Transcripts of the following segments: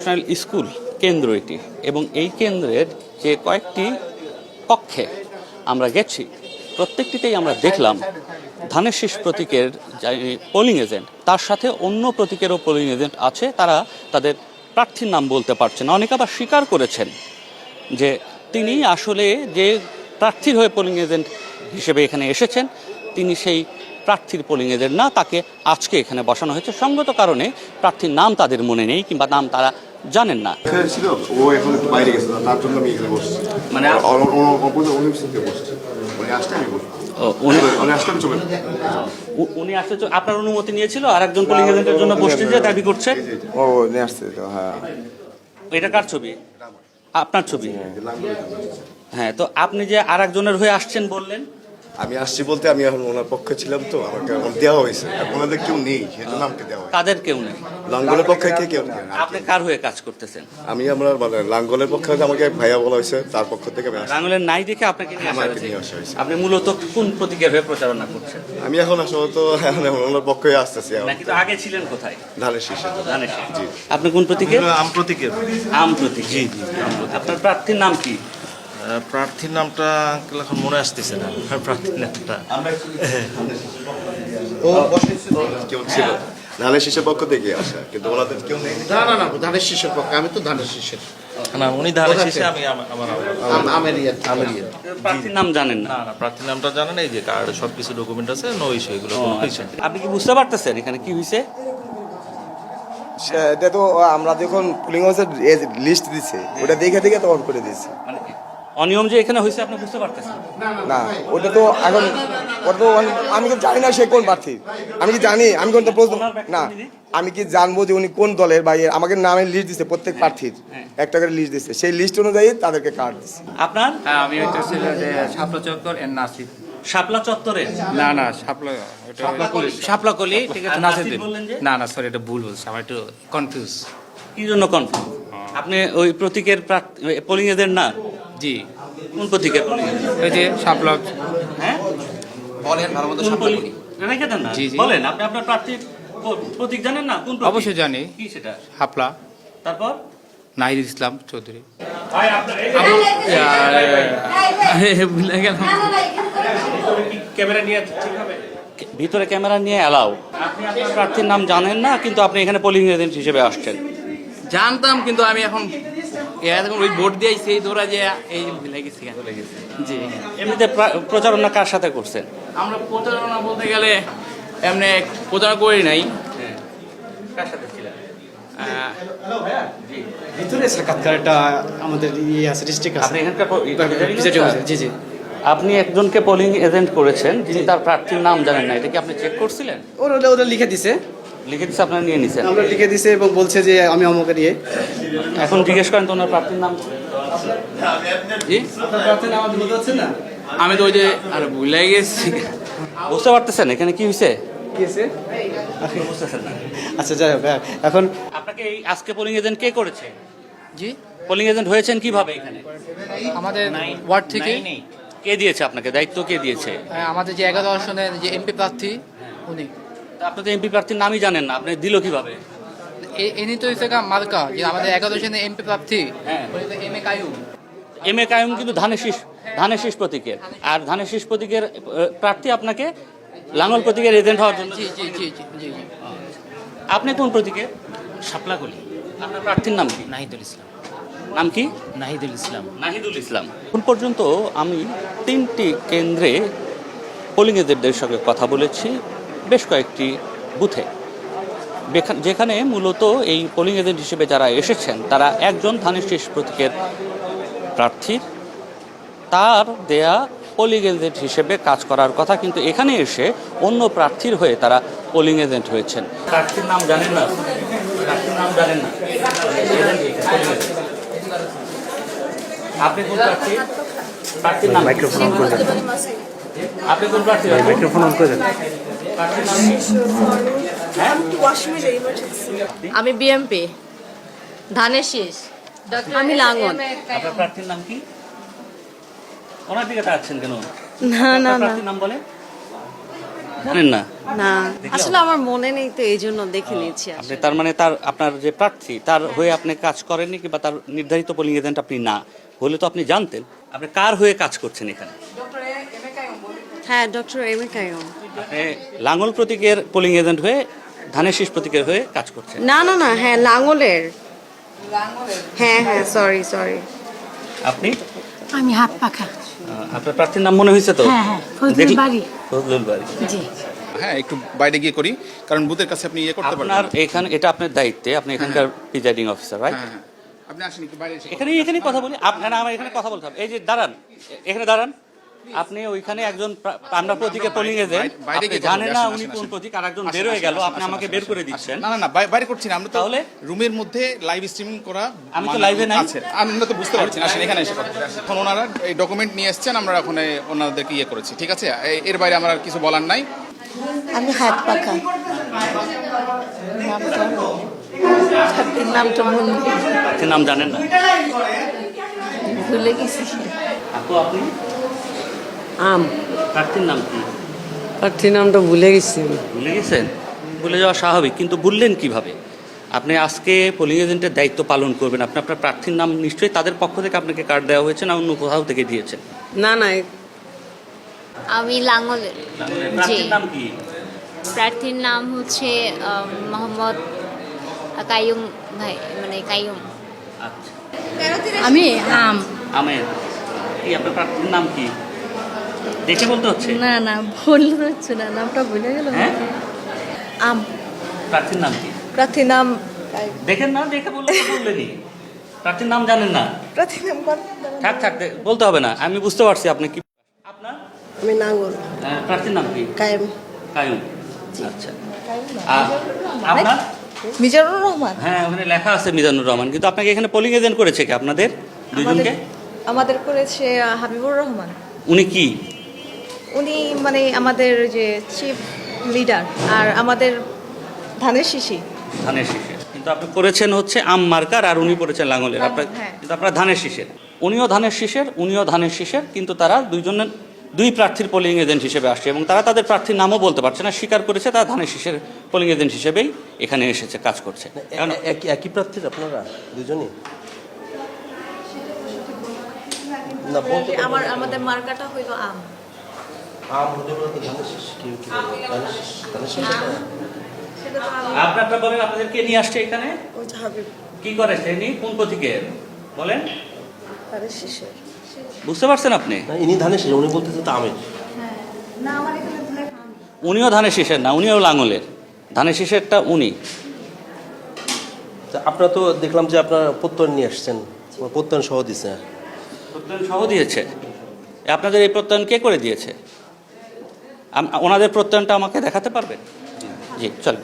National school কেন্দ্র এটি এবং এই কেন্দ্রের যে কয়েকটি কক্ষে আমরা গেছি, প্রত্যেকটিতেই আমরা দেখলাম ধানের শীষ প্রতীকের পোলিং এজেন্ট তার সাথে অন্য প্রতীকেরও পোলিং এজেন্ট আছে, তারা তাদের প্রার্থীর নাম বলতে পারছে না। অনেকে আবার স্বীকার করেছেন যে তিনি আসলে যে প্রার্থীর হয়ে পোলিং এজেন্ট হিসেবে এখানে এসেছেন, তিনি সেই প্রার্থীর পোলিং এজেন্ট না, তাকে আজকে এখানে বসানো হয়েছে। সঙ্গত কারণে প্রার্থীর নাম তাদের মনে নেই কিংবা নাম তারা জানেন না। ও এখন একটু বাইরে গেছে তার জন্য আমি এখানে বসছি। মানে উনি উনি উনি উনি আসলে আপনার অনুমতি নিয়েছিল আর একজন পোলিং এজেন্টের জন্য বসতে যে দাবি করছে? ও নিয়ে আসছে তো হ্যাঁ। এটা কার ছবি? আপনার ছবি? হ্যাঁ তো আপনি যে আর একজনের হয়ে আসছেন বললেন আমি আসছি বলতে আমি এখন ওনার পক্ষে ছিলাম তো আমাকে এখন দেওয়া হয়েছে। এখন ওনাদের কেউ নেই সেজন্য আমাকে দেওয়া হয়েছে। তাদের কেউ নেই? লাঙ্গলের পক্ষে কে কেউ নেই? আপনি কার হয়ে কাজ করতেছেন? আমি আমরা মানে লাঙ্গলের পক্ষে আমাকে ভাইয়া বলা হয়েছে তার পক্ষ থেকে আমি আসছি। রাঙলের নাই দেখে আপনাকে নিয়ে আসা আমাকে হয়েছে। নিয়ে আসা হয়েছে। আপনি মূলত কোন প্রতীকের হয়ে প্রচারণা করছেন? আমি এখন আসলে তো এখন ওনার পক্ষে আসতেছি এখন। নাকি তো আগে ছিলেন কোথায়? ধানের শীষে। জানেন আপনি কোন প্রতীকে আম প্রতীকের আম প্রতীক জি জি আপনার প্রার্থীর নাম কি? প্রার্থীর নামটা এখন মনে আসতেছে না। প্রার্থীর নামটা। কেউ ছিল। ধানের শীষের পক্ষ থেকে আসা কিন্তু ওনাদের কেউ নেই। না না না ধানের শীষের পক্ষে আমি তো ধানের শীষের। না উনি ধানের কোথা আমি আমার আমার- আম- আমের আমের প্রার্থীর নাম জানেন না? না না প্রার্থীর নামটা জানেন এই যে কার্ড সব কিছু ডকুমেন্ট আছে নো ইস্যু এগুলো কোনো ইস্যু নেই। আপনি কি বুঝতে পারতেছেন এখানে কি হয়েছে সে- এটা তো আমরা যখন পুলিং হাউসের লিস্ট দিছে ওটা দেখে দেখে তো অন করে দিয়েছে। মানে অনিয়ম যে এখানে হয়েছে আপনি বুঝতে পারতেছেন? না ওটা তো এখন ওটা তো আমি তো জানি না সে কোন প্রার্থী। আমি কি জানি? আমি কোন তো প্রশ্ন না আমি কি জানব যে উনি কোন দলের? বা আমাকে নামের লিস্ট দিছে প্রত্যেক প্রার্থীর। একটা করে লিস্ট দিছে। সেই লিস্ট অনুযায়ী তাদেরকে কার্ড দিছে। আপনার? হ্যাঁ আমি ওইটা ছিল যে শাপলা চত্বর এর নাসির। শাপলা চত্বরে না না শাপলা শাপলা কলি। ঠিক আছে নাসির নাসির বললেন যে? না না সরি এটা ভুল বলছি আমার একটু কনফিউজ কি জন্য কনফিউজ আপনি ওই প্রতীকের পোলিং এজেন্ট না? জি। কোন এজেন্ট ওই যে শাপলা। হ্যাঁ? বলেন ভালো মতো পোলিং রেখে দেন না। বলেন আপনি আপনার প্রার্থীর প্রতীক জানেন না? কোন প্রতীক? অবশ্যই জানি। কি সেটা? শাপলা। তারপর? নাহিদ ইসলাম চৌধুরী। ভুলে গেলাম। ক্যামেরা নিয়ে ঠিক হবে? ভিতরে ক্যামেরা নিয়ে অ্যালাউ আপনি আপনার প্রার্থীর নাম জানেন না কিন্তু আপনি এখানে পোলিং এজেন্ট হিসেবে আসছেন। জানতাম কিন্তু আমি এখন এখন ওই ভোট দিয়ে সেই দৌড়া যে এই ভুলে গেছি ভুলে গেছি। জি। এমনিতে প্রচারণা কার সাথে করছেন? আমরা প্রচারণা বলতে গেলে এমনি প্রচারণা করি নাই। কার সাথে ছিলেন? ভিতরে সাক্ষাৎকার একটা আমাদের ইয়ে আছে ডিস্ট্রিক্ট আছে। এখানকার ভিজিটিং আছে, জি জি। আপনি একজনকে পোলিং এজেন্ট করেছেন যিনি তার প্রার্থীর নাম জানেন না এটা কি আপনি চেক করছিলেন? ওরা ওরা- ওরা লিখে দিছে। লিখে দিচ্ছে আপনারা নিয়ে নিছেন? আমরা লিখে দিছে এবং বলছে যে আমি অমুকের ইয়ে। এখন জিজ্ঞেস করেন তো ওনার প্রার্থীর নাম। কি? জি প্রার্থীর নাম বলতে পারছেন না? আমি তো ওই যে আর ভুলে গেছি। বুঝতে পারতেছেন? এখানে কি হয়েছে আচ্ছা যাই হোক হ্যাঁ, এখন আপনাকে এই আজকে পোলিং এজেন্ট কে করেছে? জি। পোলিং এজেন্ট হয়েছেন কীভাবে এখানে? আমাদের ওয়ার্ড থেকে কে দিয়েছে আপনাকে? দায়িত্ব কে দিয়েছে? হ্যাঁ, আমাদের যে এগারো আসনের যে এমপি প্রার্থী উনি। তা আপনি তো এমপি প্রার্থীর নামই জানেন না আপনি দিল কীভাবে? এ- এনি তো হচ্ছে মার্কা যে আমাদের আসনের এমপি প্রার্থী হ্যাঁ। এম এ কায়ু এম এ কায়ুম কিন্তু ধানের শীষ ধানের শীষ প্রতীকের। আর ধানের শীষ প্রতীকের প্রার্থী আপনাকে লাঙ্গল প্রতীকের এজেন্ট হওয়ার জন্য। জি জি জি জি জি জি। আপনি কোন প্রতীকে শাপলাকলি। আপনার প্রার্থীর নাম কি? নাহিদুল ইসলাম। নাম কি? নাহিদুল ইসলাম। নাহিদুল ইসলাম। এখন পর্যন্ত আমি তিনটি কেন্দ্রে পোলিং এজেন্টদের সঙ্গে কথা বলেছি। বেশ কয়েকটি বুথে। যেখানে মূলত এই পোলিং এজেন্ট হিসেবে যারা এসেছেন তারা একজন ধানের শীষ প্রতীকের প্রার্থীর তার দেয়া পোলিং এজেন্ট হিসেবে কাজ করার কথা কিন্তু এখানে এসে অন্য প্রার্থীর হয়ে তারা পোলিং এজেন্ট হয়েছেন। প্রার্থীর নাম জানেন না? প্রার্থীর নাম জানেন না? আপনি কোন প্রার্থী? প্রার্থীর নাম? মাইক্রোফোন অন করে আপনি কোন প্রার্থী? মাইক্রোফোন অন করে হ্যাঁ আমি বিএমপি ধানের শীষ। আমি লাঙ্গন আপনার প্রার্থীর নাম কি? ওনার দিকে তাকাচ্ছেন কেন? না না না। নাম বলে জানেন না? না। আসলে আমার মনে নেই তো এই জন্য দেখে নিচ্ছি আপনি তার মানে তার আপনার যে প্রার্থী তার হয়ে আপনি কাজ করেননি কিংবা তার নির্ধারিত পোলিং এজেন্ট আপনি না? হলে তো আপনি জানতেন। আপনি কার হয়ে কাজ করছেন এখানে? হ্যাঁ ডক্টর এম এ কায়ুম। লাঙ্গল প্রতীকের পোলিং এজেন্ট হয়ে ধানের শীষ প্রতীকের হয়ে কাজ করছেন। না না না হ্যাঁ লাঙ্গলের। হ্যাঁ হ্যাঁ সরি সরি আপনি? আমি হাত পাখা। আপনার প্রার্থীর নাম মনে হয়েছে তো? হ্যাঁ, হ্যাঁ, ফজলুল বাড়ি। ফজলুল বাড়ি। জি। হ্যাঁ একটু বাইরে গিয়ে করি কারণ বুথের কাছে আপনি ইয়ে করতে পারবেন আপনার এখানে এটা আপনার দায়িত্বে আপনি এখানকার প্রিজাইডিং অফিসার রাইট হ্যাঁ হ্যাঁ। আপনি আসেন একটু বাইরে এখানে এখানে কথা বলি। আপনার আমার এখানে কথা বলতে হবে। এই যে দাঁড়ান। এখানে দাঁড়ান। আপনি ওইখানে একজন আমরা প্রতীকের পোলিং এজেন্ট বাইরে আপনি গিয়ে জানেন না উনি কোন। প্রতীক আর একজন বের হয়ে গেল আপনি আমাকে বের করে। দিচ্ছেন। না না না বাইরে করছি না আমরা তাহলে? রুমের মধ্যে লাইভ স্ট্রিমিং করা আমি তো লাইভে নাই। আছে। আমরা তো বুঝতে পারছি না আসেন এখানে এসে কথা এখন ওনারা এই ডকুমেন্ট নিয়ে এসেছেন আমরা এখন এই ওনাদেরকে ইয়ে করেছি ঠিক আছে? এর বাইরে আমার আর কিছু বলার নাই। আমি হাত পাখা নামটা মনে নাম জানেন না। ভুলে গেছি। আপু আপনি? আম। প্রার্থীর নাম কি? প্রার্থীর নামটা ভুলে গেছি ভুলে গেছেন? ভুলে যাওয়া স্বাভাবিক কিন্তু ভুললেন কীভাবে? আপনি আজকে পোলিং এজেন্টের দায়িত্ব পালন করবেন। আপনি আপনার প্রার্থীর নাম নিশ্চয়ই তাদের পক্ষ থেকে আপনাকে কার্ড দেওয়া হয়েছে না অন্য কোথাও থেকে দিয়েছেন? না না আমি লাঙ্গলের প্রার্থীর নাম কি? প্রার্থীর নাম হচ্ছে মোহাম্মদ কাইয়ুম ভাই মানে কাইয়ুম। আচ্ছা। আমি আম। আমের। কি আপনার প্রার্থীর নাম কি? দেখে বলতে হচ্ছে? না না বলতে হচ্ছে না নামটা ভুলে গেল হ্যাঁ? আম। প্রার্থীর নাম কি? প্রার্থীর নাম দেখেন না দেখে বললে বললেনি। প্রার্থীর নাম জানেন না। প্রার্থীর নাম থাক থাক বলতে হবে না আমি বুঝতে পারছি আপনি কি আপনার? আমি নাঙ্গল। আহ, প্রার্থীর নাম কি? কায়েম। কায়ুম। আচ্ছা। আপনার? মিজানুর রহমান। হ্যাঁ ওখানে লেখা আছে মিজানুর রহমান কিন্তু আপনাকে এখানে পোলিং এজেন্ট করেছে কি আপনাদের? দুজনকে আমাদের করেছে হাবিবুর রহমান। উনি কি? উনি মানে আমাদের যে চিফ লিডার আর আমাদের ধানের শিশি। ধানের শীষের কিন্তু আপনি করেছেন হচ্ছে আম মার্কার আর উনি করেছেন লাঙ্গলের আপনার হ্যাঁ। কিন্তু আপনার ধানের শীষের উনিও ধানের শীষের উনিও ধানের শীষের কিন্তু তারা দুইজনের দুই প্রার্থীর পোলিং এজেন্ট হিসেবে আসছে এবং তারা তাদের প্রার্থীর নামও বলতে পারছে না। স্বীকার করেছে তারা ধানের শীষের পোলিং এজেন্ট হিসেবেই এখানে এসেছে কাজ করছে। একই একই প্রার্থীর আপনারা দুজনই? না বলতে আমার আমাদের মার্কাটা হইল আম। আম হতে পারে তো ধানের শীষ। কেউ কি বলে? ধানের শীষ। আপনারটা বলেন আপনাদের কে নিয়ে আসছে এখানে? কি করেছে ইনি কোন প্রতীকের? বলেন। বুঝতে পারছেন আপনি? ইনি ধানের শীষ উনি বলতেছে তো আমের। না আমার এখানে উনিও ধানের শীষের না উনিও লাঙ্গলের ধানের শীষেরটা উনি। তা আপনারা তো দেখলাম যে আপনারা প্রত্যয়ন নিয়ে আসছেন প্রত্যয়ন সহ দিচ্ছে প্রত্যয়ন সহ দিয়েছে। আপনাদের এই প্রত্যয়ন কে করে দিয়েছে? ওনাদের প্রত্যয়নটা আমাকে দেখাতে পারবেন জি চল।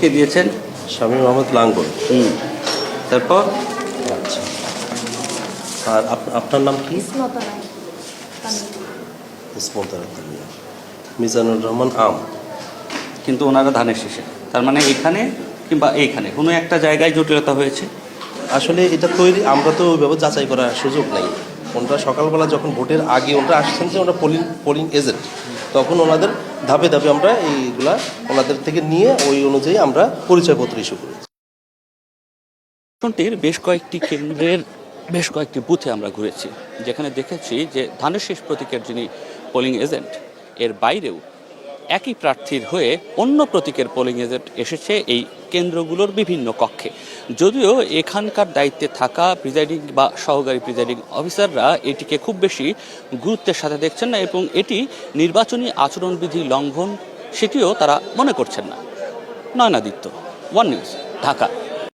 কে দিয়েছেন? স্বামী মোহাম্মদ লাঙ্গল। হুম। তারপর? আর আপ- আপনার নাম কি? মিজানুর রহমান আম। কিন্তু ওনারা ধানের শেষে। তার মানে এখানে কিংবা এইখানে কোনো একটা জায়গায় জটিলতা হয়েছে? আসলে এটা তৈরি আমরা তো ওইভাবে যাচাই করার সুযোগ নাই। ওনারা সকালবেলা যখন ভোটের আগে ওনারা আসছেন যে ওরা পোলিং পোলিং এজেন্ট তখন ওনাদের ধাপে ধাপে আমরা এইগুলা ওনাদের থেকে নিয়ে ওই অনুযায়ী আমরা পরিচয়পত্র ইস্যু করি বেশ কয়েকটি কেন্দ্রের বেশ কয়েকটি বুথে আমরা ঘুরেছি, যেখানে দেখেছি যে ধানের শেষ প্রতীকের যিনি পোলিং এজেন্ট এর বাইরেও একই প্রার্থীর হয়ে অন্য প্রতীকের পোলিং এজেন্ট এসেছে এই কেন্দ্রগুলোর বিভিন্ন কক্ষে। যদিও এখানকার দায়িত্বে থাকা প্রিজাইডিং বা সহকারী প্রিজাইডিং অফিসাররা এটিকে খুব বেশি গুরুত্বের সাথে দেখছেন না এবং এটি নির্বাচনী আচরণবিধি লঙ্ঘন, সেটিও তারা মনে করছেন না। Nayanaditya, one news, Dhaka.